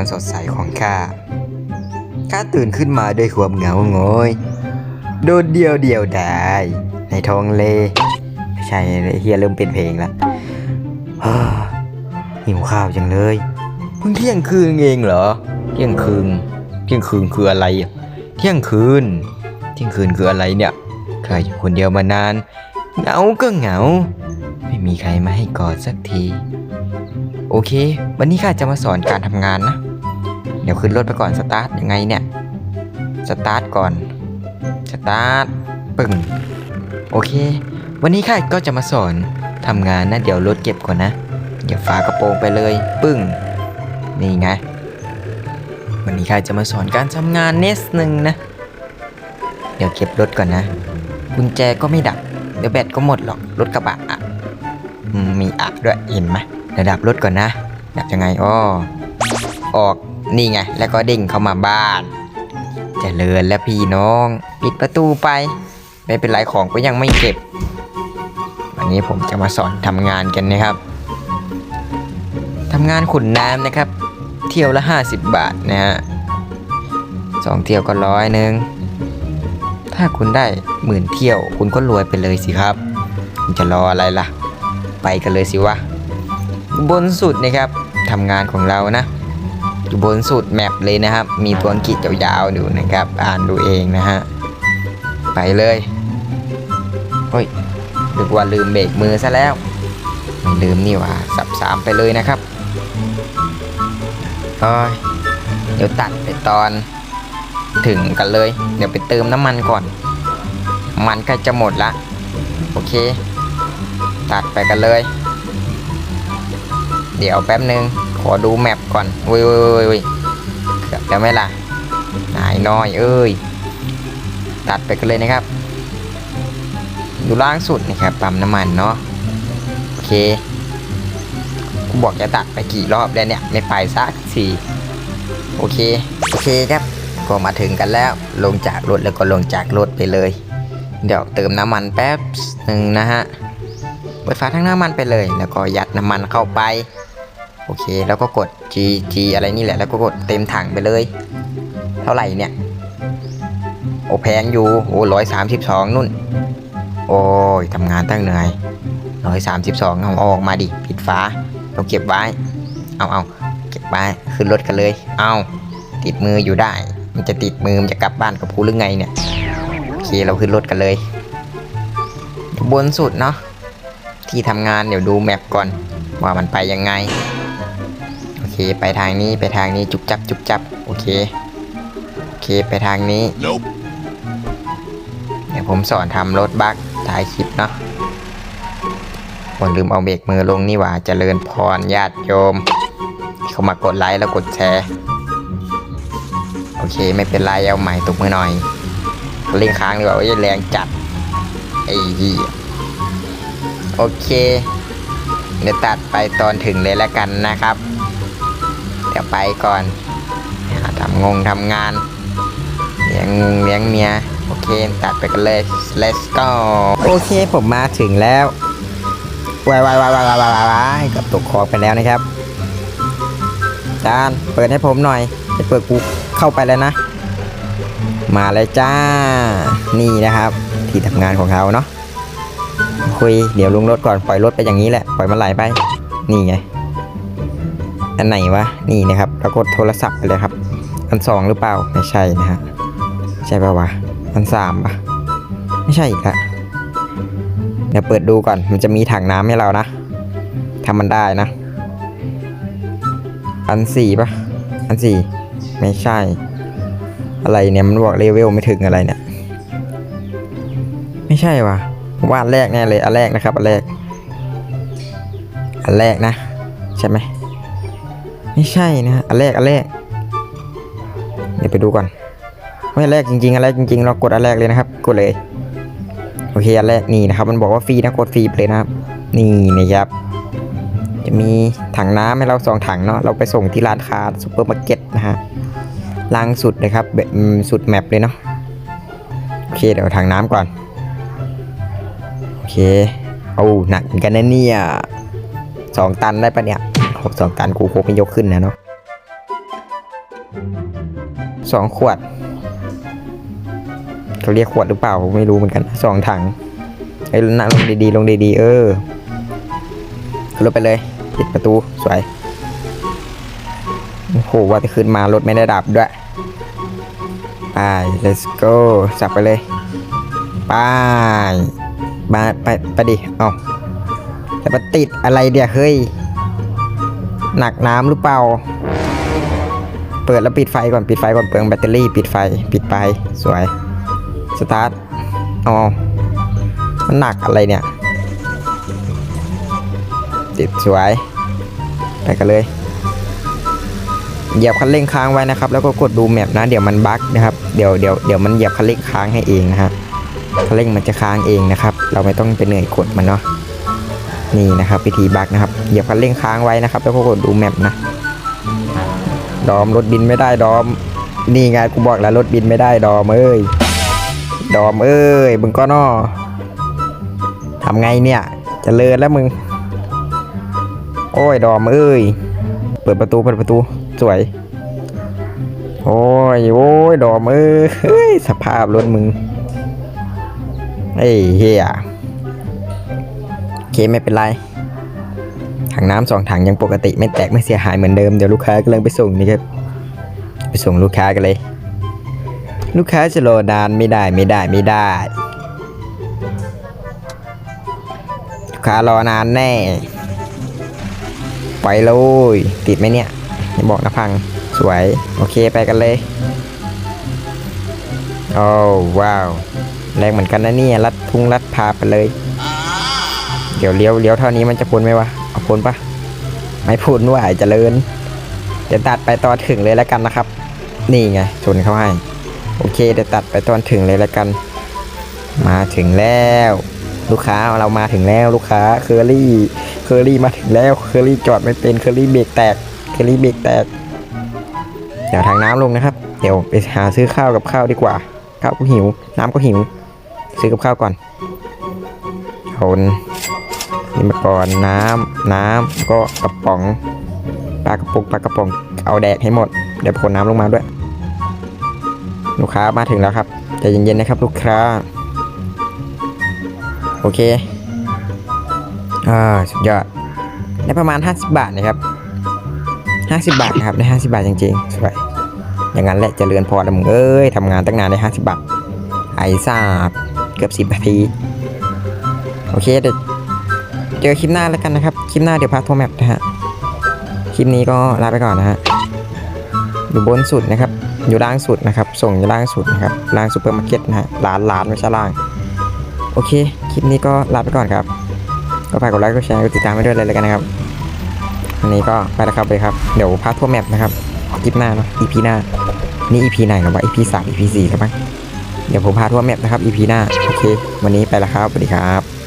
วันสดใสของข้า ข้าตื่นขึ้นมาด้วยความเหงาโงอยโดดเดียวเดียวดายในท้องเลไม่ใช่เฮียเริ่มเป็นเพลงละหิวข้าวจังเลยเพิ่งเที่ยงคืนเองเหรอ เที่ยงคืน เที่ยงคืนคืออะไร เที่ยงคืน เที่ยงคืนคืออะไรเนี่ยข้าอยู่คนเดียวมานาน เหงาก็เหงา ไม่มีใครมาให้กอดสักที โอเค วันนี้ข้าจะมาสอนการทำงานนะ ดี๋ยวขึ้นรถไปก่อนสตาร์ทยังไงเนี่ยสตาร์ทก่อนสตาร์ทปึ้งโอเค วันนี้ข้าก็จะมาสอนทำงานนะเดี๋ยวรถเก็บก่อนนะเดี๋ยวฝากระโปรงไปเลยปึ้งนี่ไงวันนี้ข้าจะมาสอนการทำงานเนสหนึ่งนะ เดี๋ยวเก็บรถก่อนนะกุญแจก็ไม่ดับ เดี๋ยวแบตก็หมดหรอกรถกระบะอะมมีอะด้วยเห็นไหมเดี๋ยวดับรถก่อนนะดับยังไงอ้อออก นี่ไง แล้วก็เด้งเข้ามาบ้านเจริญแล้วพี่น้อง ปิดประตูไป ไม่เป็นไรของก็ยังไม่เก็บ วันนี้ผมจะมาสอนทำงานกันนะครับทำงานขุนน้ำนะครับ เที่ยวละ 50 บาทนะฮะสองเที่ยวก็ร้อยหนึ่งถ้าคุณได้หมื่นเที่ยว คุณก็รวยไปเลยสิครับ คุณจะรออะไรล่ะ ไปกันเลยสิวะบนสุดนะครับทำงานของเรานะ อยู่บนสุดแมปเลยนะครับ มีตัวอังกฤษยาวๆอยู่นะครับ อ่านดูเองนะฮะ ไปเลยเฮ้ยนึกว่าลืมเบรกมือซะแล้วไม่ลืมนี่ว่าสับสามไปเลยนะครับเอ้ยเดี๋ยวตัดไปตอนถึงกันเลย เดี๋ยวไปเติมน้ำมันก่อน มันใกล้จะหมดละ โอเค ตัดไปกันเลย เดี๋ยวแป๊บนึง ขอดูแมปก่อนวุ้ยวุ้ยวุ้ยวุ้ยเกือบแล้วไหมล่ะนายน้อยเอ้ย ตัดไปกันเลยนะครับ อยู่ล่างสุดนะครับปั๊มน้ำมันเนาะโอเคกูบอกจะตัดไปกี่รอบแล้วเนี่ยไม่ไปสักทีโอเค โอเคครับ ก็มาถึงกันแล้ว ลงจากรถแล้วก็ลงจากรถไปเลย เดี๋ยวเติมน้ำมันแป๊บหนึ่งนะฮะเปิดฝาทั้งน้ำมันไปเลย แล้วก็ยัดน้ำมันเข้าไป โอเค แล้วก็กด G G อะไรนี่แหละ แล้วก็กดเต็มถังไปเลย เท่าไหร่เนี่ย โอแพงอยู่ โอ้ร้อยสามสิบสองนุ่น โอ้ยทำงานตั้งเหนื่อยร้อยสามสิบสองเอาอาออกมาดิ ปิดฝาเราเก็บไว้ เอาเอาเก็บไว้ ขึ้นรถกันเลย เอาติดมืออยู่ได้ มันจะติดมือ มันจะกลับบ้านกับกูหรือไงเนี่ย โอเค เราขึ้นรถกันเลย บนสุดเนาะ ที่ทำงานเดี๋ยวดูแมปก่อน ว่ามันไปยังไง เค ไปทางนี้ไปทางนี้จุบจับจุบจับโอเคโอเคไปทางนี้ Nope. เดี๋ยวผมสอนทำรถบักถ่ายคลิปเนาะผมลืมเอาเบรกมือลงนี่หว่าเจริญพรญาติโยม เข้ามากดไลค์แล้วกดแชร์ โอเคไม่เป็นไรเอาใหม่ตกมือหน่อยเล่นค้างดีกว่าโอ้ยแรงจัดไอ้เหี้ยโอเค เดี๋ยวตัดไปตอนถึงเลยแล้วกันนะครับ ไปก่อนทำงงทำงานเลี้ยงงูเลี้ยงเมียโอเคตัดไปกันเลย let's go โอเคผมมาถึงแล้ววายวายวายวายวายวายวายกับตกคอไปแล้วนะครับจานเปิดให้ผมหน่อยจะเปิดกูเข้าไปแล้วนะ มาเลยจ้า นี่นะครับ ที่ทำงานของเขาเนาะคุยเดี๋ยวลงรถก่อนปล่อยรถไปอย่างนี้แหละปล่อยมันไหลไป นี่ไง อันไหนวะนี่นะครับแล้วกดโทรศัพท์ไปเลยครับ อันสองหรือเปล่าไม่ใช่นะฮะใช่ป่าวะอันสามปะไม่ใช่อีกละเดี๋ยวเปิดดูก่อนมันจะมีถังน้ำให้เรานะทำมันได้นะ อันสี่ปะอันสี่ไม่ใช่ อะไรเนี่ยมันบอกเลเวลไม่ถึงอะไรเนี่ยไม่ใช่วะว่าอันแรกแน่เลยอันแรกนะครับอันแรกอันแรกนะ ใช่ไหม ไม่ใช่นะฮะอันแรกอันแรก เดี๋ยวไปดูก่อนไม่แรกจริงๆอันแรกจริงๆ เรากดอันแรกเลยนะครับ กดเลยโอเคอันแรกนี่นะครับ มันบอกว่าฟรีนะกดฟรีไปเลยนะครับ นี่นะครับ จะมีถังน้ำให้เราสองถังเนาะเราไปส่งที่ร้านค้าซูเปอร์มาร์เก็ตนะฮะล่างสุดเลยครับแบบสุดแมปเลยเนาะโอเคเดี๋ยวถังน้ำก่อนโอเคเอาหนักกันนะเนี่ยสองตันได้ปะเนี่ย หกสองตันกูคงไม่ยกขึ้นนะเนาะสองขวดเขาเรียกขวดหรือเปล่าผมไม่รู้เหมือนกันสองถังไอ้นั่งลงดีๆลงดีๆเออขึ้นรถไปเลยปิดประตูสวยโอ้โหว่าจะขึ้นมารถไม่ได้ดับด้วยไป let's go สับไปเลยไปมาไปไปดิเอาแต่มาติดอะไรเดี๋ยวเฮ้ย หนักน้ำหรือเปล่า เปิดแล้วปิดไฟก่อนปิดไฟก่อนเปลืองแบตเตอรี่ ปิดไฟปิดไปสวย สตาร์ทเอามันหนักอะไรเนี่ยติดสวย ไปกันเลย เหยียบคันเร่งค้างไว้นะครับ แล้วก็กดดูแมปนะ เดี๋ยวมันบั๊กนะครับ เดี๋ยวเดี๋ยวเดี๋ยวมันเหยียบคันเร่งค้างให้เองนะฮะคันเร่งมันจะค้างเองนะครับ เราไม่ต้องไปเหนื่อยกดมันเนาะ นี่นะครับวิธีบักนะครับเหยียบคันเร่งค้างไว้นะครับแล้วก็กดดูแมปนะดอมรถบินไม่ได้ดอม นี่ไงกูบอกแล้วรถบินไม่ได้ดอมเอ้ยดอมเอ้ยมึงก็นอทำไงเนี่ยจเจริญแล้วมึง โอ้ยดอมเอ้ย เปิดประตูเปิดประตูสวย โอ้ยโอ้ยดอมเอ้ยเฮ้สภาพรถมึง เฮ้ยเฮีย ไม่เป็นไร ถังน้ำสองถังยังปกติไม่แตกไม่เสียหายเหมือนเดิม เดี๋ยวลูกค้ากำลังไปส่งนี่ครับ ไปส่งลูกค้ากันเลย ลูกค้าจะรอนานไม่ได้ไม่ได้ไม่ได้ ลูกค้ารอนานแน่ ไปเลย ติดไหมเนี่ยอย่าบอกนะพัง สวย โอเคไปกันเลยโอ้ว้าว แรงเหมือนกันนะเนี่ยลัดพุงลัดพาไปเลย เดี๋ยวเลี้ยวเลี้ยวเท่านี้มันจะพ้นไหมวะ เอาพ้นปะไม่พ้นว่าเจริญเดี๋ยวตัดไปตอนถึงเลยแล้วกันนะครับ นี่ไงชนเขาให้ โอเคเดี๋ยวตัดไปตอนถึงเลยแล้วกัน มาถึงแล้ว ลูกค้าเรามาถึงแล้วลูกค้าเคอรี่เคอรี่มาถึงแล้วเคอรี่จอดไม่เป็นเคอรี่เบรกแตกเคอรี่เบรกแตกเดี๋ยวทางน้ำลงนะครับ เดี๋ยวไปหาซื้อข้าวกับข้าวดีกว่า ข้าวก็หิว น้ำก็หิว ซื้อกับข้าวก่อนคน นี่มาก่อนน้ำน้ำก็กระป๋องปลากระปุกปลากระป๋องเอาแดกให้หมดเดี๋ยวคนน้ำลงมาด้วย ลูกค้ามาถึงแล้วครับใจเย็นๆนะครับ ลูกค้า โอเคอ่าสุดยอดได้ประมาณ 50 บาทนะครับ 50 บาทนะครับได้ 50 บาทจริงๆสวยอย่างนั้นแหละเจริญพรล้วมึงเอ้ยทำงานตั้งนานได้ 50 บาทไอ้ทราบเกือบ 10นาทีโอเคเดี๋ยว เจอคลิปหน้าแล้วกันนะครับ คลิปหน้าเดี๋ยวพาทัวร์แมปนะฮะ คลิปนี้ก็ลาไปก่อนนะฮะ อยู่บนสุดนะครับ อยู่ล่างสุดนะครับ ส่งอยู่ล่างสุดนะครับ ล่างซูเปอร์มาร์เก็ตนะฮะร้านร้านไม่ใช่ล่าง โอเค คลิปนี้ก็ลาไปก่อนครับ ก็ฝากกดไลค์ กดแชร์ กดติดตามไปด้วยเลยแล้วกันนะครับวันนี้ก็ไปแล้วครับเลยครับ เดี๋ยวพาทัวร์แมปนะครับคลิปหน้าเนาะ EP หน้า นี่ EP ไหนหรอวะ EP สาม EP สี่แล้วมั้งเดี๋ยวผมพาทัวร์แมปนะครับ EP หน้า โอเค วันนี้ไปแล้วครับ สวัสดีครับ